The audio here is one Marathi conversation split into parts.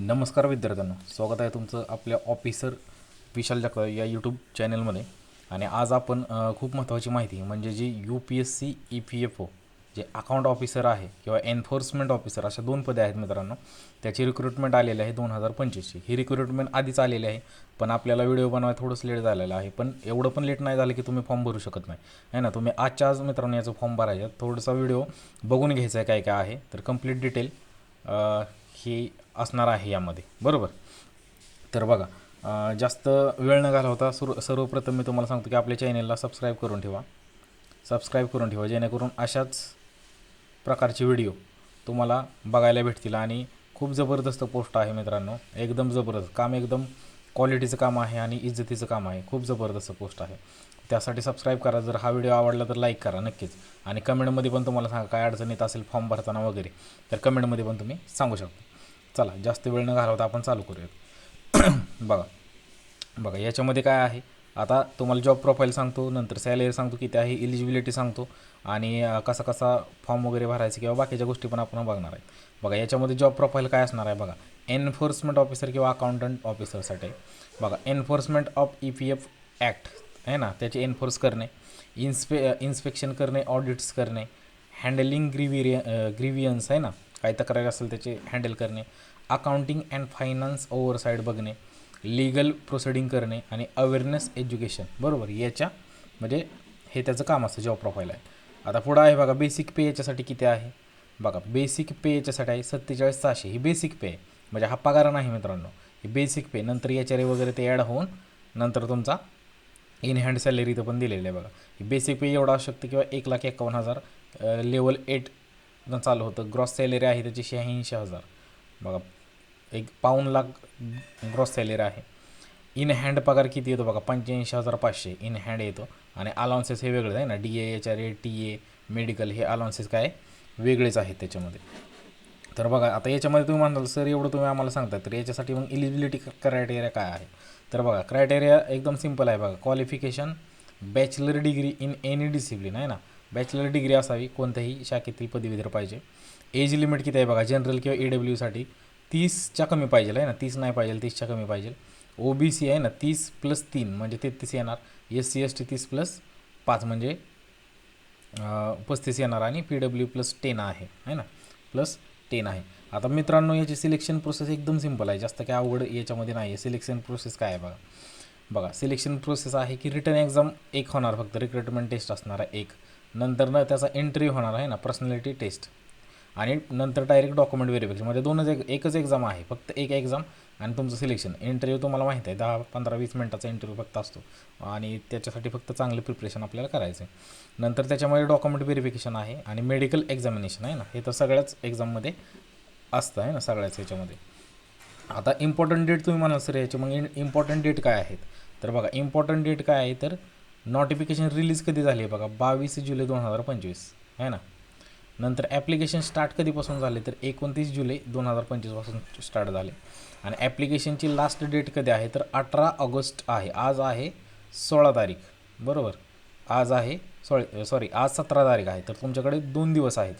नमस्कार विद्यार्थ्यांनो स्वागत आहे तुमचं आपल्या ऑफिसर विशाल जगताप या यूट्यूब चॅनलमध्ये आणि आज आपण खूप महत्त्वाची माहिती म्हणजे जी U P S C E P F O जे अकाउंट ऑफिसर आहे किंवा एन्फोर्समेंट ऑफिसर अशा दोन पदे आहेत मित्रांनो. त्याची रिक्रुटमेंट आलेली आहे दोन हजार पंचवीसची ही रिक्रुटमेंट आधीच आलेली आहे पण आपल्याला व्हिडिओ बनवायला थोडंसं लेट झालेलं आहे. पण एवढं पण लेट नाही झालं की तुम्ही फॉर्म भरू शकत नाही. आहे ना? तुम्ही आजच्या आज मित्रांनो याचं फॉर्म भरायचं. थोडासा थोडंसा व्हिडिओ बघून घ्यायचा आहे काय काय आहे. तर कंप्लीट डिटेल ही असणार आहे यामध्ये. बरोबर? तर बघा जास्त वेळ न घालवता सुर सर्वप्रथम मी तुम्हाला सांगतो की आपल्या चॅनेलला सबस्क्राईब करून ठेवा. सबस्क्राईब करून ठेवा जेणेकरून अशाच प्रकारचे व्हिडिओ तुम्हाला बघायला भेटतील. आणि खूप जबरदस्त पोस्ट आहे मित्रांनो. एकदम जबरदस्त. काम एकदम क्वालिटीचं काम आहे आणि इज्जतीचं काम आहे. खूप जबरदस्त पोस्ट आहे. त्यासाठी सबस्क्राईब करा. जर हा व्हिडिओ आवडला तर लाईक करा नक्कीच. आणि कमेंटमध्ये पण तुम्हाला सांगा काय अडचण येत असेल फॉर्म भरताना वगैरे तर कमेंटमध्ये पण तुम्ही सांगू शकता. चला जास्त वेळ न घालवता आपण चालू करूयात. बघा. बघा याच्यामध्ये काय आहे? आता तुम्हाला जॉब प्रोफाईल सांगतो नंतर सॅलरी सांगतो किती आहे इलिजिबिलिटी सांगतो आणि कसा कसा फॉर्म वगैरे भरायचा किंवा बाकीच्या गोष्टी पण आपण बघणार आहे बघा याच्यामध्ये जॉब प्रोफाईल काय असणार आहे? बघा एन्फोर्समेंट ऑफिसर किंवा अकाउंटंट ऑफिसरसाठी बघा enforcement of E P F act आहे ना? त्याचे एन्फोर्स करणे इन्स्पे इन्स्पेक्शन करणे ऑडिट्स करणे हँडलिंग ग्रिव्हिरिय ग्रिव्हियन्स आहे ना? काय तक्रार असेल त्याचे हँडल करणे अकाउंटिंग अँड फायनान्स ओव्हरसाईड बघणे लिगल प्रोसिडिंग करणे आणि अवेअरनेस एज्युकेशन बरोबर? याच्या म्हणजे हे त्याचं काम असतं जॉब प्रोफाईल आहे. आता पुढं आहे बघा बेसिक पे याच्यासाठी किती आहे? बघा बेसिक पे याच्यासाठी आहे सत्तेचाळीस सहाशे. ही बेसिक पे आहे. म्हणजे हा पगार नाही मित्रांनो. ही बेसिक पे नंतर याच्यारे वगैरे ते ॲड होऊन नंतर तुमचा इन हँड सॅलरी इथं पण दिलेलं आहे बघा. ही बेसिक पे एवढं असू शकतं किंवा एक लाख एकावन्न हजार लेवल एट चालू होतं. ग्रॉस सॅलरी आहे त्याची शहाऐंशी हजार. बघा एक पाऊन लाख ग्रॉस सॅलरी आहे. इन हँड पगार किती येतो बघा? पंच्याऐंशी हजार पाचशे. इन हँड येतो. आणि अलाउन्सेस हे वेगळेच आहे ना? D A H R A T A medical हे अलाउन्सेस काय? वेगळेच आहेत त्याच्यामध्ये. तर बघा आता याच्यामध्ये तुम्ही म्हणाल सर एवढं तुम्ही आम्हाला सांगता तर याच्यासाठी मग इलिजिबिलिटी क्रायटेरिया काय आहे? तर बघा क्रायटेरिया एकदम सिंपल आहे बघा. Qualification bachelor degree in any discipline आहे ना? बॅचलर डिग्री असावी कोणत्याही शाखेतील पदवीधर पाहिजे. एज लिमिट किती आहे बघा? जनरल किंवा ए डब्ल्यूसाठी तीसच्या कमी पाहिजे आहे ना? तीस नाही पाहिजे तीसच्या कमी पाहिजे. ओ बी सी आहे ना? तीस प्लस तीन म्हणजे तेहतीस येणार. एस सी एस टी तीस प्लस पाच म्हणजे पस्तीस येणार आणि पी डब्ल्यू प्लस टेन आहे है ना? प्लस टेन आहे. आता मित्रांनो याची सिलेक्शन प्रोसेस एकदम सिंपल आहे. जास्त काय अवघड याच्यामध्ये नाही आहे सिलेक्शन प्रोसेस काय आहे बघा? बघा सिलेक्शन प्रोसेस आहे की रिटर्न एक्झाम एक होणार फक्त रिक्रुटमेंट टेस्ट असणार आहे एक. नंतर ना त्याचा एंट्री होणार आहे ना पर्सनॅलिटी टेस्ट आणि नंतर डायरेक्ट डॉक्युमेंट व्हेरिफिकेशन म्हणजे दोनच एक एकच एक्झाम आहे फक्त एक एक्झाम आणि तुमचं सिलेक्शन इंटरव्ह्यू तुम्हाला माहीत आहे दहा पंधरा वीस मिनटाचा इंटरव्ह्यू फक्त असतो. आणि त्याच्यासाठी फक्त चांगलं प्रिपरेशन आपल्याला करायचं आहे नंतर त्याच्यामध्ये डॉक्युमेंट व्हेरिफिकेशन आहे आणि मेडिकल एक्झामिनेशन आहे ना हे तर सगळ्याच एक्झाममध्ये असतं आहे ना सगळ्याच याच्यामध्ये आता इम्पॉर्टंट डेट तुम्ही म्हणाल सर याचे मग इम्पॉर्टंट डेट काय आहेत? तर बघा इम्पॉर्टंट डेट काय आहे तर नोटिफिकेशन रिलीज कधी झाली आहे बघा? बावीस जुलै दोन हजार पंचवीस आहे ना? नंतर ॲप्लिकेशन स्टार्ट कधीपासून झाले? तर एकोणतीस जुलै दोन हजार पंचवीसपासून स्टार्ट झाले. आणि ॲप्लिकेशनची लास्ट डेट कधी आहे? तर अठरा ऑगस्ट आहे. आज आहे सोळा तारीख बरोबर? आज आहे सॉरी सॉरी आज सतरा तारीख आहे. तर तुमच्याकडे दोन दिवस आहेत.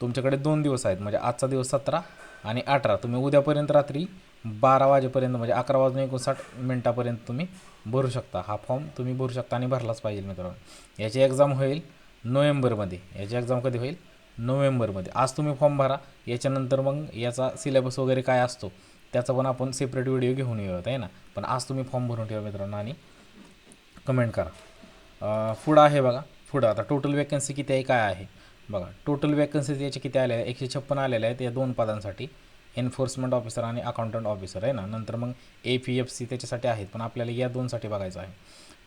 तुमच्याकडे दोन दिवस आहेत. म्हणजे आजचा दिवस सतरा आणि अठरा. तुम्ही उद्यापर्यंत रात्री बारा वाजेपर्यंत म्हणजे अकरा वाजून एकोणसाठ मिनटापर्यंत तुम्ही भरू शकता. हा फॉर्म तुम्ही भरू शकता आणि भरलाच पाहिजे मित्रांनो. याची एक्झाम होईल नोव्हेंबरमध्ये. याची एक्झाम कधी होईल? नोव्हेंबरमध्ये. आज तुम्ही फॉर्म भरा. याच्यानंतर मग याचा सिलेबस वगैरे काय असतो त्याचा पण आपण सेपरेट व्हिडिओ घेऊन येऊयात आहे ना? पण आज तुम्ही फॉर्म भरून ठेवा मित्रांनो आणि कमेंट करा. पुढं आहे बघा. पुढं आता टोटल वॅकन्सी किती आहे काय आहे? बघा टोटल वॅकन्सी याचे किती आले आहे एकशे छप्पन आलेल्या आहेत या दोन पदांसाठी. एन्फोर्समेंट ऑफिसर आणि अकाउंटंट ऑफिसर आहे ना. नंतर मग ए पी एफ सी त्याच्यासाठी आहेत पण आपल्याला या दोनसाठी बघायचं आहे.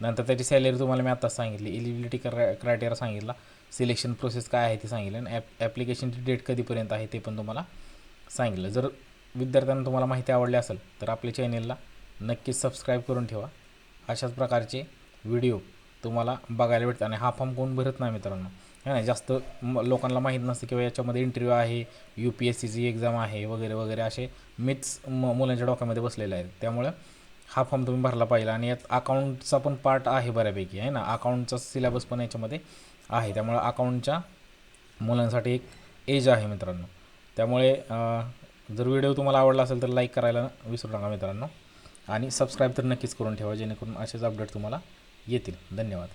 नंतर त्याची सॅलरी तुम्हाला मी आत्ताच सांगितली इलिबिलिटी क्रा क्रायटेरिया सांगितला सिलेक्शन प्रोसेस काय आहे ते सांगितलं आणि ॲप ॲप्लिकेशनची डेट कधीपर्यंत आहे ते पण तुम्हाला सांगितलं. जर विद्यार्थ्यांना तुम्हाला माहिती आवडली असेल तर आपल्या चॅनेलला नक्कीच सबस्क्राईब करून ठेवा. अशाच प्रकारचे व्हिडिओ तुम्हाला बघायला भेटतात. आणि हा फॉर्म कोण भरत नाही मित्रांनो. है ना? जास्त म लोकांना माहीत नसतं किंवा याच्यामध्ये इंटरव्ह्यू आहे यू पी एस सीची एक्झाम आहे वगैरे वगैरे असे मिथ्स म मुलांच्या डोक्यामध्ये बसलेले आहेत. त्यामुळं हा फॉर्म तुम्ही भरला पाहिजे आणि यात अकाउंटचा पण पार्ट आहे बऱ्यापैकी आहे ना? अकाउंटचा सिलेबस पण याच्यामध्ये आहे. त्यामुळं अकाउंटच्या मुलांसाठी एक एज आहे मित्रांनो. त्यामुळे जर व्हिडिओ तुम्हाला आवडला असेल तर लाईक करायला विसरू नका मित्रांनो. आणि सबस्क्राईब तर नक्कीच करून ठेवा जेणेकरून असेच अपडेट तुम्हाला येतील. धन्यवाद.